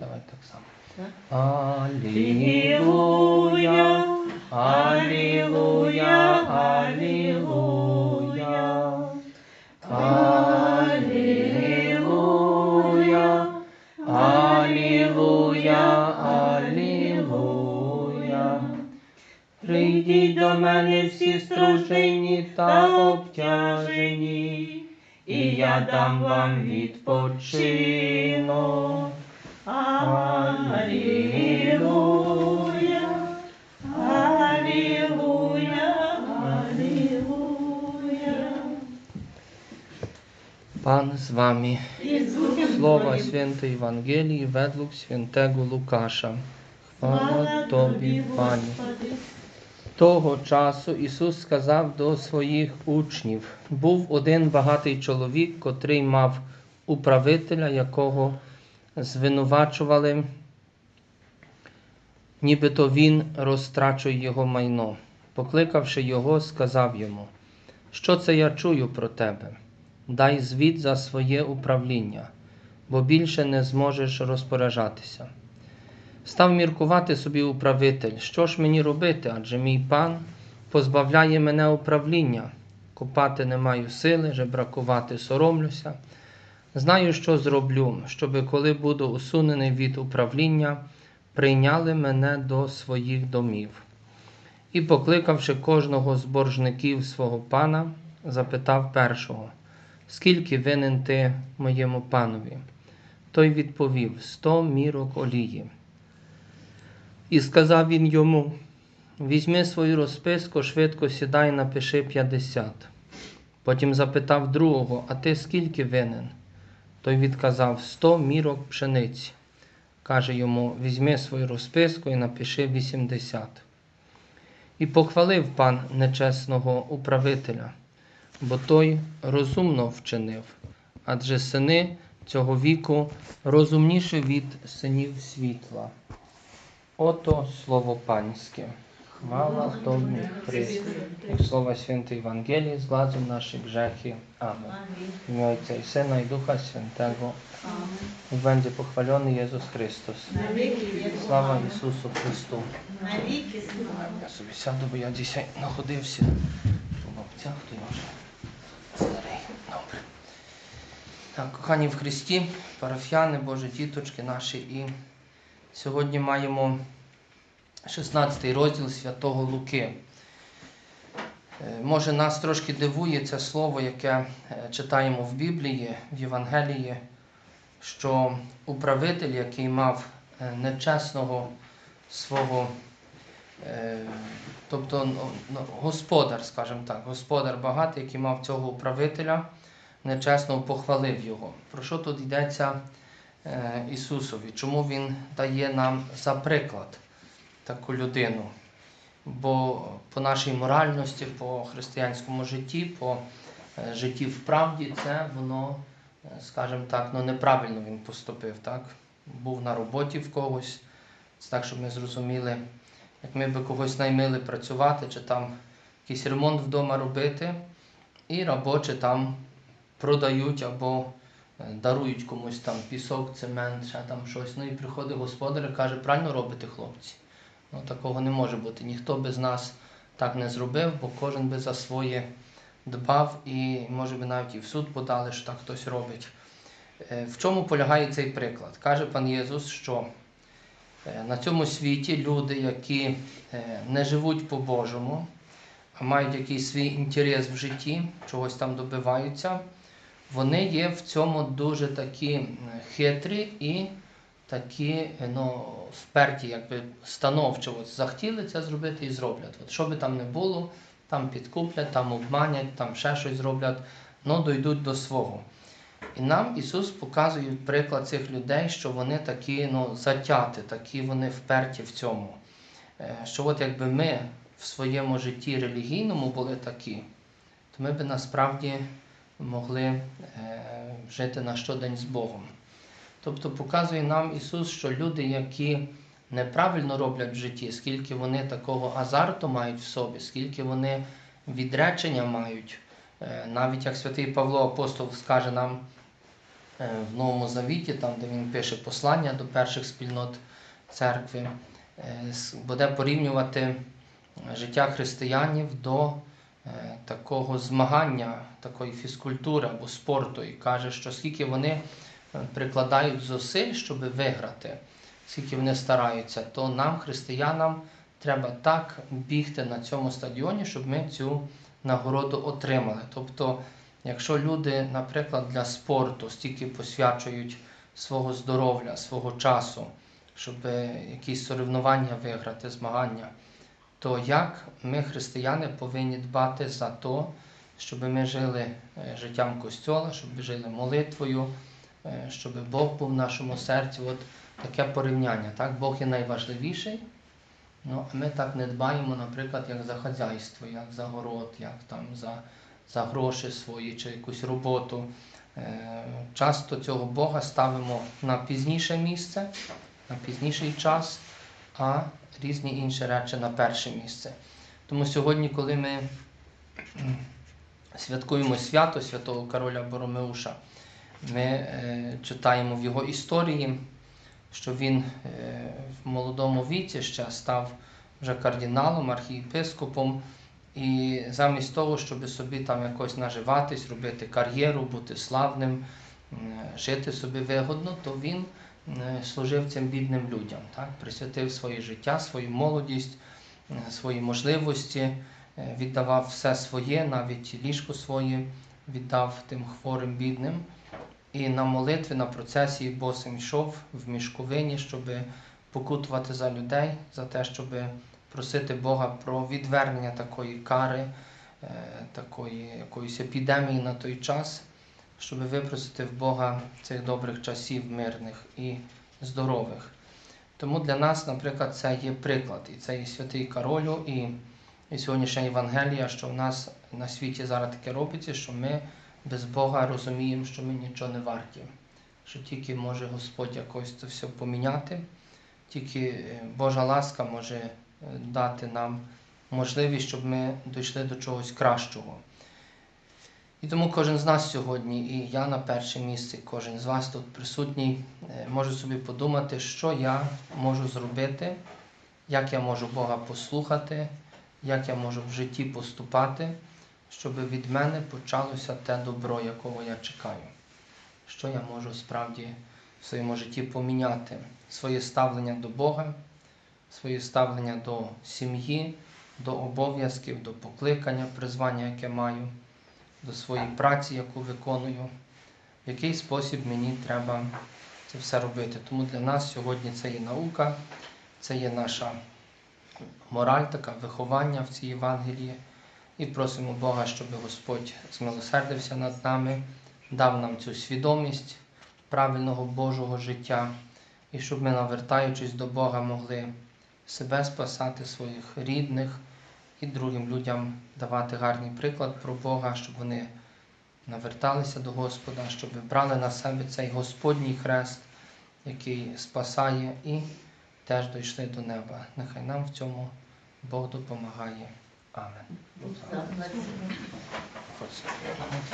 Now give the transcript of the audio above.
Давай так само. Так. Алілуя, Алілуя, Алілуя. Алілуя, Алілуя, Алілуя. Прийдіть до мене всі стружені та обтяжені, і я дам вам відпочинок. З Духом Слова Твоїм. Святої Євангелії ведлук святого Лукаша. Хвала тобі, Пані. Того часу Ісус сказав до своїх учнів: був один багатий чоловік, котрий мав управителя, якого звинувачували, нібито він розтрачує його майно. Покликавши його, сказав йому: Що це я чую про тебе? Дай звіт за своє управління, бо більше не зможеш розпоряджатися. Став міркувати собі управитель, що ж мені робити, адже мій пан позбавляє мене управління. Купати не маю сили, жебракувати соромлюся. Знаю, що зроблю, щоби, коли буду усунений від управління, прийняли мене до своїх домів. І, покликавши кожного з боржників свого пана, запитав першого, скільки винен ти моєму панові? Той відповів сто мірок олії. І сказав він йому: Візьми свою розписку, швидко сідай, напиши 50. Потім запитав другого, а ти скільки винен? Той відказав сто мірок пшениці. Каже йому: Візьми свою розписку і напиши 80. І похвалив пан нечесного управителя, бо той розумно вчинив, адже сини цього віку розумніші від синів світла. Ото слово панське. Хвала Тобі, Христе. Як слово святе Євангелії зглазив наші грехи. Амінь. В ім'я Отця і Сина і Духа Святого. І буде похвалений Єсус Христос. Слава Ісусу Христу. Я собі сяду, бо я десь знаходився у бабцях, то я вже старий. Добре. Так, кохані в Христі, парафіяни, Божі діточки наші. І сьогодні маємо 16 розділ Святого Луки. Е, Може, нас трошки дивує це слово, яке е, читаємо в Біблії, в Євангелії, що управитель, який мав е, нечесного свого Тобто ну, ну, господар, скажімо так, господар багатий, який мав цього управителя, нечесно похвалив його. Про що тут йдеться Ісусові? Чому Він дає нам за приклад таку людину? Бо по нашій моральності, по християнському житті, по е, житті в правді, це воно, е, скажімо так, ну, неправильно він поступив. Так? Був на роботі в когось, це так, щоб ми зрозуміли як ми би когось наймили працювати, чи там якийсь ремонт вдома робити, і робочі там продають або е, дарують комусь там пісок, цемент, ще там щось. Ну і приходить господар і каже, правильно робите, хлопці. Ну, такого не може бути. Ніхто без нас так не зробив, бо кожен би за своє дбав і, може би, навіть і в суд подали, що так хтось робить. Е, В чому полягає цей приклад? Каже пан Єсус, що Е, на цьому світі люди, які е, не живуть по-божому, а мають якийсь свій інтерес в житті, чогось там добиваються, вони є в цьому дуже такі хитрі і такі е, ну, вперті, якби становчо. От захотіли це зробити і зроблять. От що би там не було, там підкуплять, там обманять, там ще щось зроблять, ну дойдуть до свого. І нам Ісус показує приклад цих людей, що вони такі ну, затяти, такі вони вперті в цьому. Е, Що от якби ми в своєму житті релігійному були такі, то ми би насправді могли е, жити на щодень з Богом. Тобто показує нам Ісус, що люди, які неправильно роблять в житті, скільки вони такого азарту мають в собі, скільки вони відречення мають, Е, навіть як святий Павло Апостол скаже нам е, в Новому Завіті, там, де він пише послання до перших спільнот церкви, е, буде порівнювати життя християнів до такого змагання, такої фізкультури або спорту, і каже, що скільки вони прикладають зусиль, щоб виграти, скільки вони стараються, то нам, християнам, треба так бігти на цьому стадіоні, щоб ми цю нагороду отримали. Тобто, якщо люди, наприклад, для спорту стільки посвячують свого здоров'я, свого часу, щоб якісь соревнування виграти, змагання, то як ми, християни, повинні дбати за те, щоб ми жили е, життям Костьола, щоб ми жили молитвою, щоб Бог був в нашому серці. От таке порівняння. Так? Бог є найважливіший, ну, а ми так не дбаємо, наприклад, як за хазяйство, як за город, як там за, за гроші свої чи якусь роботу. Е, Часто цього Бога ставимо на пізніше місце, на пізніший час, а різні інші речі на перше місце. Тому сьогодні, коли ми святкуємо свято святого короля Боромеуша, ми е, читаємо в його історії, що він е, в молодому віці ще став вже кардиналом, архієпископом, і замість того, щоб собі там якось наживатись, робити кар'єру, бути славним, жити собі вигодно, то він служив цим бідним людям, так? присвятив своє життя, свою молодість, е, свої можливості, віддавав все своє, навіть ліжко своє віддав тим хворим бідним. І на молитві, на процесії босим йшов в мішковині, щоб покутувати за людей, за те, щоб просити Бога про відвернення такої кари, е, такої якоїсь епідемії на той час, щоб випросити в Бога цих добрих часів мирних і здорових. Тому для нас, наприклад, це є приклад, і це є святий Каролю, і, і сьогоднішня Євангелія, що в нас на світі зараз таке робиться, що ми без Бога розуміємо, що ми нічого не варті, що тільки може Господь якось це все поміняти, тільки е, Божа ласка може е, дати нам можливість, щоб ми дійшли до чогось кращого. І тому кожен з нас сьогодні, і я на перше місце, кожен з вас тут присутній, е, може собі подумати, що я можу зробити, як я можу Бога послухати, як я можу в житті поступати, щоб від мене почалося те добро, якого я чекаю. Що я можу справді в своєму житті поміняти? Своє ставлення до Бога, своє ставлення до сім'ї, до обов'язків, до покликання, призвання, яке маю, до своєї праці, яку виконую. В який спосіб мені треба це все робити. Тому для нас сьогодні це є наука, це є наша мораль, така виховання в цій Євангелії. І просимо Бога, щоб Господь змилосердився над нами, дав нам цю свідомість правильного Божого життя, і щоб ми, навертаючись до Бога, могли себе спасати, своїх рідних і другим людям давати гарний приклад про Бога, щоб вони наверталися до Господа, щоб брали на себе цей Господній хрест, який спасає, і теж дійшли до неба. Нехай нам в цьому Бог допомагає. Амен. Ходь.